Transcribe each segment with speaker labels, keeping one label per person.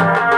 Speaker 1: Thank you.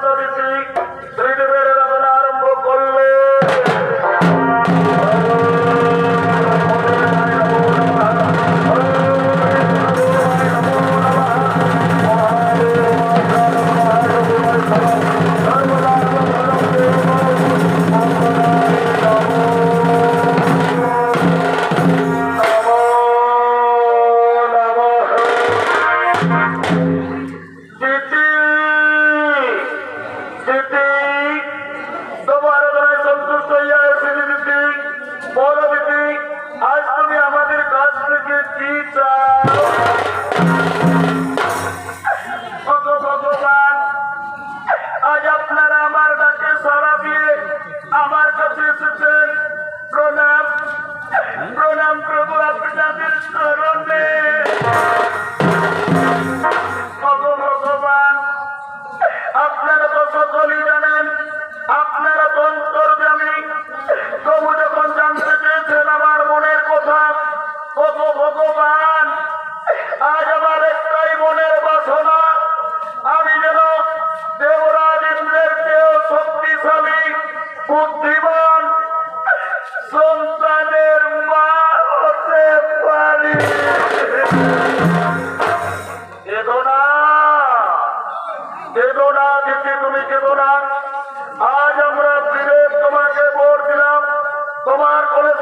Speaker 1: Baba, the আজ তুমি আমাদের কাছে কে চাও